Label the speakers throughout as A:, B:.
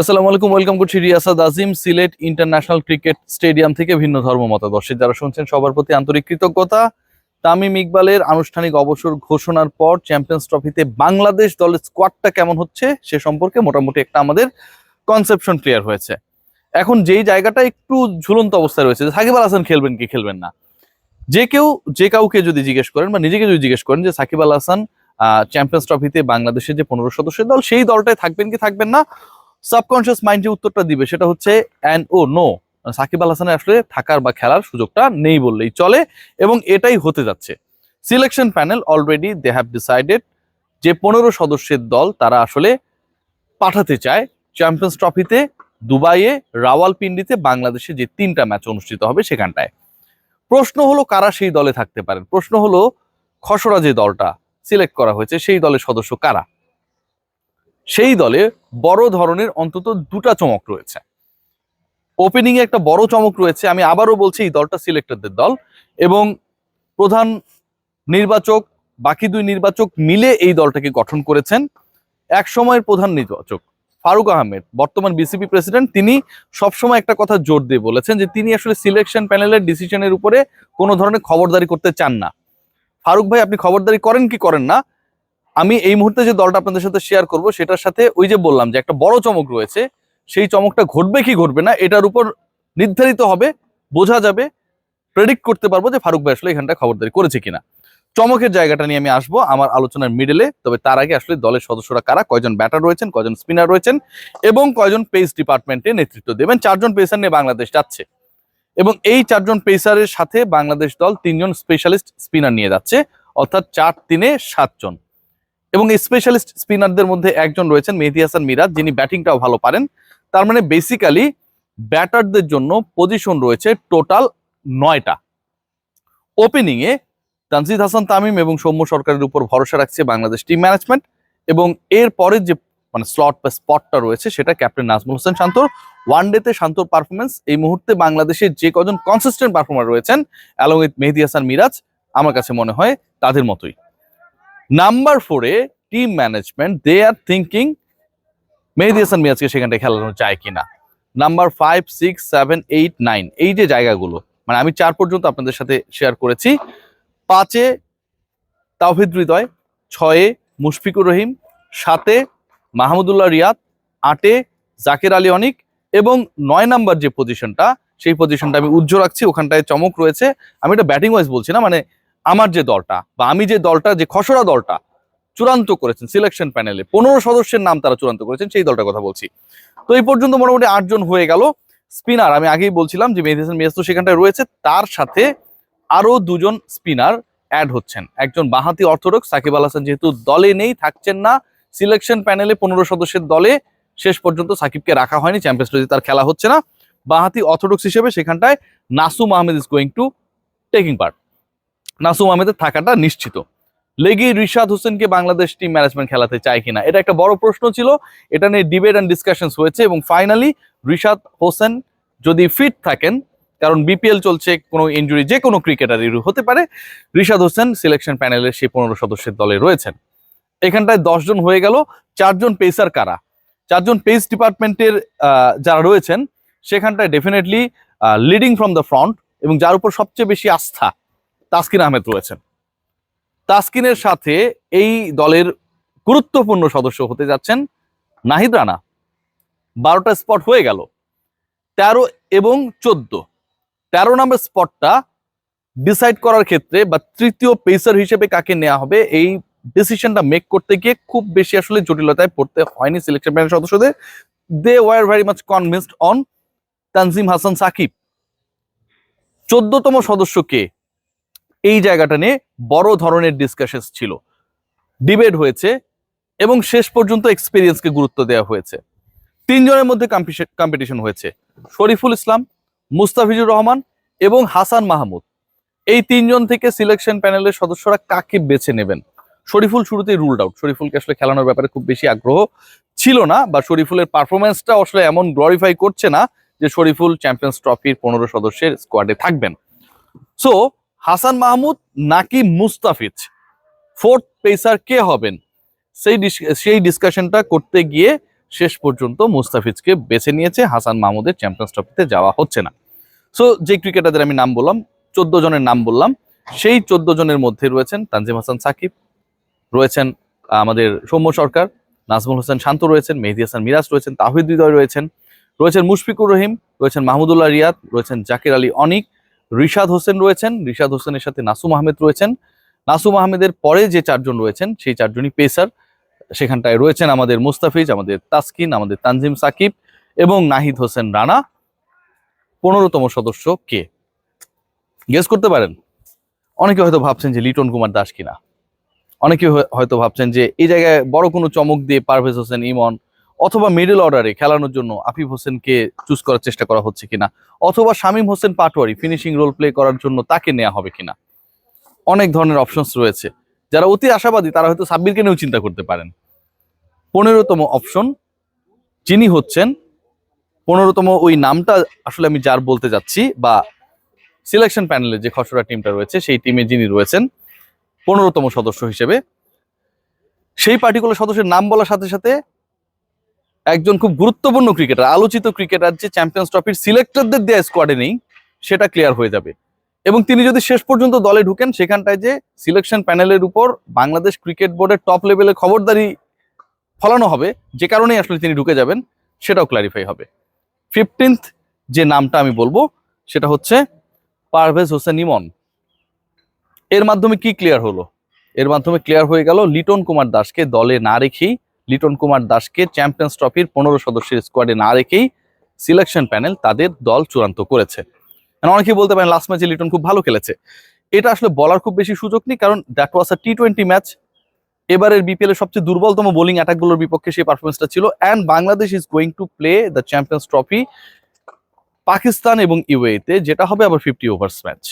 A: আসসালামু আলাইকুম, welcome Riasad Azim, Sylhet international cricket stadium থেকে ভিন্ন ধর্ম যারা শুনছেন সবার প্রতি আন্তরিক কৃতজ্ঞতা, তামিম ইকবালের আনুষ্ঠানিক অবসর ঘোষণার পর চ্যাম্পিয়ন্স ট্রফিতে বাংলাদেশ দলের স্কোয়াডটা কেমন হচ্ছে সে সম্পর্কে মোটামুটি একটা আমাদের কনসেপশন ক্লিয়ার হয়েছে। এখন যেই জায়গাটা একটু ঝুলন্ত অবস্থায় রয়েছে সাকিব আল হাসান খেলবেন কি খেলবেন না? যে কেউ, যে কাউকে যদি জিজ্ঞেস করেন বা নিজেকে যদি জিজ্ঞেস করেন যে সাকিব আল হাসান চ্যাম্পিয়ন্স ট্রফিতে বাংলাদেশের যে পনেরো সদস্যের দল, সেই দলটায় থাকবেন কি থাকবেন না? সাবকনশিয়াস মাইন্ড উত্তরটা দিবে, সেটা হচ্ছে and oh no Shakib Al হাসানের আসলে থাকার বা খেলার সুযোগটা নেই বললেই চলে এবং এটাই হতে যাচ্ছে। Selection panel already they have decided যে পনেরো সদস্যের দল তারা আসলে পাঠাতে চায় চ্যাম্পিয়ন্স ট্রফিতে দুবাইয়ে, রাওয়ালপিন্ডিতে বাংলাদেশে যে তিনটা ম্যাচ অনুষ্ঠিত হবে সেখানটায়। প্রশ্ন হলো কারা সেই দলে থাকতে পারেন? প্রশ্ন হলো খসড়া যে দলটা সিলেক্ট করা হয়েছে সেই দলের সদস্য কারা? সেই দলে বড় ধরনের অন্তত দুটা চমক রয়েছে। ওপেনিং এ একটা বড় চমক রয়েছে, আমি আবারও বলছি এই দলটা সিলেক্টরদের দল এবং প্রধান নির্বাচক, বাকি দুই নির্বাচক মিলে এই দলটাকে গঠন করেছেন। এক সময়ের প্রধান নির্বাচক ফারুক আহমেদ, বর্তমান বিসিপি প্রেসিডেন্ট তিনি সবসময় একটা কথা জোর দিয়ে বলেছেন যে তিনি আসলে সিলেকশন প্যানেলের ডিসিশনের উপরে কোনো ধরনের খবরদারি করতে চান না। ফারুক ভাই, আপনি খবরদারি করেন কি করেন না? আমি এই মুহূর্তে যে দলটা আপনাদের সাথে শেয়ার করব, সেটার সাথে ওই যে বললাম যে একটা বড় চমক রয়েছে, সেই চমকটা ঘটবে কি ঘটবে না, এটার উপর নির্ধারিত হবে, বোঝা যাবে প্রেডিক্ট করতে পারব যে ফারুক ভাই আসলে এখানটা খবরদারি করেছে কিনা। চমকের জায়গাটা নিয়ে আমি আসব আমার আলোচনার মিডলে তবে তার আগে আসলে দলের সদস্যরা কারা, কয়জন ব্যাটার রয়েছেন, কয়জন স্পিনার রয়েছেন, এবং কয়জন পেস ডিপার্টমেন্টে নেতৃত্ব দেবেন, চারজন পেসার নিয়ে বাংলাদেশ যাচ্ছে। এবং এই চারজন পেসারের সাথে বাংলাদেশ দল তিনজন স্পেশালিস্ট স্পিনার নিয়ে যাচ্ছে, অর্থাৎ চার তিনে সাতজন। এবং স্পেশালিস্ট স্পিনারদের মধ্যে একজন রয়েছেন মেহেদি হাসান মিরাজ, যিনি ব্যাটিংটাও ভালো পারেন। তার মানে বেসিক্যালি ব্যাটারদের জন্য পজিশন রয়েছে টোটাল নয়টা। ওপেনিং এ তানজিদ হাসান তামিম এবং সৌম্য সরকারের উপর ভরসা রাখছে বাংলাদেশ টিম ম্যানেজমেন্ট এবং এর পরের যে মানে স্লট বা স্পটটা রয়েছে সেটা ক্যাপ্টেন নাজমুল হোসেন শান্তর। ওয়ান ডেতে শান্তর পারফরমেন্স এই মুহূর্তে বাংলাদেশের যে কজন কনসিস্টেন্ট পারফর্মার রয়েছেন অ্যালং উইথ মেহেদি হাসান মিরাজ, আমার কাছে মনে হয় তাদের মতোই। নাম্বার ফোরে team management they are thinking Mehedi Hasan মিরাজকে সেখানটায় খেলানো যায় কিনা? Number five six seven eight nine এই যে জায়গাগুলো মানে আমি চার পর্যন্ত আপনাদের সাথে শেয়ার করেছি। পাঁচে তাওহিদ হৃদয়, ছয়ে মুশফিকুর রহিম, সাতে মাহমুদুল্লাহ রিয়াদ, আটে জাকের আলী অনিক এবং নয় নাম্বার যে পজিশনটা সেই পজিশনটা আমি উজ্জ্ব রাখছি, ওখানটায় চমক রয়েছে। আমি এটা ব্যাটিং ওয়াইজ বলছি না মানে আমার যে দলটা বা আমি যে দলটা, যে খসড়া দলটা চূড়ান্ত করেছেন সিলেকশন প্যানেলে পনেরো সদস্যের নাম তারা চূড়ান্ত করেছেন, সেই দলটার কথা বলছি। তো এই পর্যন্ত মোটামুটি আটজন হয়ে গেল। স্পিনার আমি আগেই বলছিলাম যে মেহেদি হাসান তো সেখানটায় রয়েছে, তার সাথে আরও দুজন স্পিনার অ্যাড হচ্ছেন। একজন বাহাতি অর্থোডক্স, সাকিব আল হাসান যেহেতু দলে নেই, থাকছেন না সিলেকশন প্যানেলে পনেরো সদস্যের দলে শেষ পর্যন্ত সাকিবকে রাখা হয়নি চ্যাম্পিয়ন্স ট্রফিতে তার খেলা হচ্ছে না। বাহাতি অর্থোডক্স হিসেবে সেখানটায় Nasum Ahmed is going to taking part Nasum আহমেদের থাকাটা নিশ্চিত। লেগি রিশাদ হোসেনকে বাংলাদেশ টিম ম্যানেজমেন্ট খেলাতে চায় কিনা? এটা একটা বড় প্রশ্ন ছিল। এটা নিয়ে ডিবেট অ্যান্ড ডিসকাশনস হয়েছে এবং ফাইনালি রিশাদ হোসেন যদি ফিট থাকেন, কারণ বিপিএল চলছে, কোনো ইনজুরি যে কোনো ক্রিকেটারই হতে পারে, রিশাদ হোসেন সিলেকশন প্যানেলের সেই পনেরো সদস্যের দলে রয়েছেন। এখানটায় দশজন হয়ে গেল। চারজন পেসার কারা? চারজন পেস ডিপার্টমেন্টের যারা রয়েছেন, সেখানটায় definitely leading from the front এবং যার উপর সবচেয়ে বেশি আস্থা তাসকিন আহমেদ রয়েছেন। তাসকিনের সাথে এই দলের গুরুত্বপূর্ণ সদস্য হতে যাচ্ছেন নাহিদ রানা। বারোটা স্পট হয়ে গেল। তেরো এবং চোদ্দ। তেরো নম্বর স্পটটা ডিসাইড করার ক্ষেত্রে বা তৃতীয় পেসার হিসেবে কাকে নেওয়া হবে, এই ডিসিশনটা মেক করতে গিয়ে খুব বেশি আসলে জটিলতায় পড়তে হয়নি সিলেকশন প্যানেল সদস্যদের। They were very much convinced on Tanzim Hasan Sakib চোদ্দতম সদস্য কে এই জায়গাটা নিয়ে বড় ধরনের ডিসকাশন ছিল। ডিবেট হয়েছে এবং শেষ পর্যন্ত এক্সপিরিয়েন্সকে গুরুত্ব দেওয়া হয়েছে। তিনজনের মধ্যে কম্পিটিশন হয়েছে। শরীফুল ইসলাম, মুস্তাফিজুর রহমান এবং হাসান মাহমুদ। এই তিনজন থেকে সিলেকশন প্যানেলের সদস্যরা কাকে বেছে নেবেন? শরীফুল শুরুতেই রুলড আউট শরীফুলকে আসলে খেলানোর ব্যাপারে খুব বেশি আগ্রহ ছিল না বা শরীফুলের পারফরমেন্সটা আসলে এমন গ্লোরিফাই করছে না যে শরীফুল চ্যাম্পিয়ন্স ট্রফির পনেরো সদস্যের স্কোয়াডে থাকবেন। সো হাসান মাহমুদ নাকি মুস্তাফিজ? ফোর্থ পেসার কে হবেন? সেই সেই ডিসকাশনটা করতে গিয়ে শেষ পর্যন্ত মুস্তাফিজকে বেছে নিয়েছে হাসান মাহমুদের চ্যাম্পিয়ন্স ট্রফিতে যাওয়া হচ্ছে না। সো যে ক্রিকেটারদের আমি নাম বললাম, চোদ্দ জনের নাম বললাম, সেই চোদ্দ জনের মধ্যে রয়েছেন তানজিম হাসান, সাকিব, রয়েছেন আমাদের সৌম্য সরকার, নাজমুল হোসেন শান্ত রয়েছেন, মেহেদি হাসান মিরাজ রয়েছেন, তাহিদ হৃদয় রয়েছেন রয়েছেন মুশফিকুর রহিম, রয়েছেন মাহমুদুল্লাহ রিয়াদ, রয়েছেন জাকির আলী অনিক রিশাদ হোসেন রয়েছেন। রিশাদ হোসেনের সাথে নাসুম আহমেদ রয়েছেন। নাসুম আহমেদের পরে যে চারজন রয়েছেন, সেই চারজনই পেসার সেখানটায় রয়েছেন আমাদের মুস্তাফিজ, আমাদের তাসকিন, আমাদের তানজিম সাকিব এবং নাহিদ হোসেন রানা। পনেরোতম সদস্য কে? গেস করতে পারেন? অনেকে হয়তো ভাবছেন যে লিটন কুমার দাস কিনা। অনেকে হয়- হয়তো ভাবছেন যে এই জায়গায় বড় কোনো চমক দিয়ে পারভেজ হোসেন, ইমন অথবা মিডল অর্ডারে খেলানোর জন্য আফিফ হোসেনকে চুজ করার চেষ্টা করা হচ্ছে কিনা? অথবা Shamim Hossain Patwari finishing role play করার জন্য তাকে নেওয়া হবে কিনা? অনেক ধরনের অপশনস রয়েছে। যারা অতি আশাবাদী, তারা হয়তো সাব্বিরকে নিয়েও চিন্তা করতে পারেন। পনেরোতম অপশন যিনি হচ্ছেন, পনেরোতম ওই নামটা আসলে আমি যার বলতে যাচ্ছি বা সিলেকশন প্যানেলে যে খসড়া টিমটা রয়েছে, সেই টিমে যিনি রয়েছেন, পনেরোতম সদস্য হিসেবে। সেই পার্টিকুলার সদস্যের নাম বলার সাথে সাথে একজন খুব গুরুত্বপূর্ণ ক্রিকেটার আলোচিত ক্রিকেটার যে চ্যাম্পিয়ন্স ট্রফির সিলেক্টরদের দেওয়া স্কোয়াডে নেই, সেটা ক্লিয়ার হয়ে যাবে। এবং তিনি যদি শেষ পর্যন্ত দলে ঢুকেন, সেখানটায় যে সিলেকশন প্যানেলের উপর বাংলাদেশ ক্রিকেট বোর্ডের টপ লেভেলে খবরদারি ফলানো হবে, যে কারণেই আসলে তিনি ঢুকে যাবেন, সেটাও ক্লারিফাই হবে। ফিফটিন্থ যে নামটা আমি বলব, সেটা হচ্ছে পারভেজ হোসেন ইমন। এর মাধ্যমে কি ক্লিয়ার হলো? এর মাধ্যমে ক্লিয়ার হয়ে গেল লিটন কুমার দাসকে দলে না রেখেই লিটন কুমার দাসকে চ্যাম্পিয়ন্স ট্রফির পনেরো সদস্যের স্কোয়াডে না রেখেই সিলেকশন প্যানেল তাদের দল চূড়ান্ত করেছে। অনেকেই বলতে পারেন, লাস্ট ম্যাচে লিটন খুব ভালো খেলেছে। এটা আসলে বলার খুব বেশি সুযোগ নেই, কারণ that was a T twenty match. এবারের বিপিএল এর সবচেয়ে দুর্বলতম বোলিং অ্যাটাকগুলোর বিপক্ষে সেই পারফরমেন্সটা ছিল। And Bangladesh is going to play the champions trophy Pakistan এবং ইউএতে যেটা হবে আবার ফিফটি ওভার্স ম্যাচ।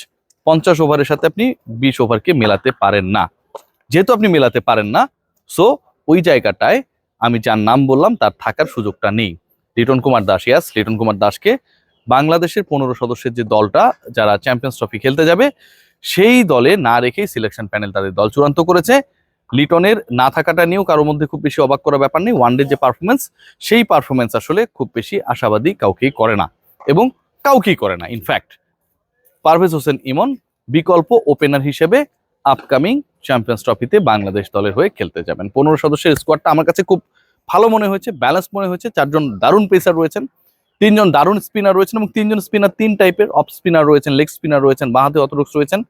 A: পঞ্চাশ ওভারের সাথে আপনি বিশ ওভারকে মেলাতে পারেন না। যেহেতু আপনি মেলাতে পারেন না, সো ওই জায়গাটায় আমি যার নাম বললাম, তার থাকার সুযোগটা নেই। লিটন কুমার দাস ইয়াস লিটন কুমার দাসকে বাংলাদেশের পনেরো সদস্যের যে দলটা, যারা চ্যাম্পিয়ন্স ট্রফি খেলতে যাবে, সেই দলে না রেখেই সিলেকশন প্যানেল তাদের দল চূড়ান্ত করেছে। লিটনের না থাকাটা নিয়েও কারোর মধ্যে খুব বেশি অবাক করার ব্যাপার নেই। ওয়ানডে যে পারফরমেন্স সেই পারফরমেন্স আসলে খুব বেশি আশাবাদী কাউকেই করে না এবং কাউকেই করে না। ইনফ্যাক্ট পারভেজ হোসেন ইমন বিকল্প ওপেনার হিসেবে আপকামিং চ্যাম্পিয়ন্স ট্রফিতে বাংলাদেশ দলের হয়ে খেলতে যাবেন। পনেরো সদস্যের স্কোয়াডটা আমার কাছে খুব ভালো মনে হয়েছে ব্যালেন্স মনে হয়েছে। চারজন দারুণ পেসার রয়েছেন, তিনজন দারুণ স্পিনার রয়েছেন এবং তিনজন স্পিনার তিন টাইপের অফ স্পিনার রয়েছেন লেগ স্পিনার রয়েছেন, বাহাতে অতরক্স রয়েছেন।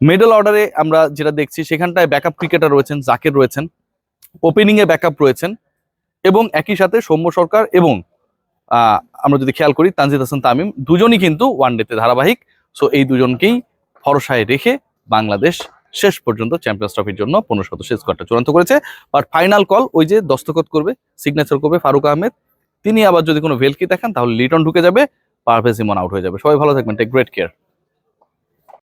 A: মিডল অর্ডারে আমরা যেটা দেখছি, সেখানটায় ব্যাকআপ ক্রিকেটার রয়েছেন, জাকের রয়েছেন। ওপেনিংয়ে ব্যাকআপ রয়েছেন এবং একই সাথে সৌম্য সরকার এবং আমরা যদি খেয়াল করি, তানজিদ হাসান তামিম। দুজনই কিন্তু ওয়ানডেতে ধারাবাহিক। সো এই দুজনকেই ভরসায় রেখে বাংলাদেশ শেষ পর্যন্ত চ্যাম্পিয়ন্স ট্রফির জন্য পনেরো সদস্য স্কোয়াডটা চূড়ান্ত করেছে। বাট ফাইনাল কল ওই যে দস্তখত করবে সিগনেচার করবে ফারুক আহমেদ। তিনি আবার যদি কোনো ভেলকি দেখেন, তাহলে লিটন ঢুকে যাবে পারভেজ ইমন আউট হয়ে যাবে। সবাই ভালো থাকবেন টেক গ্রেট কেয়ার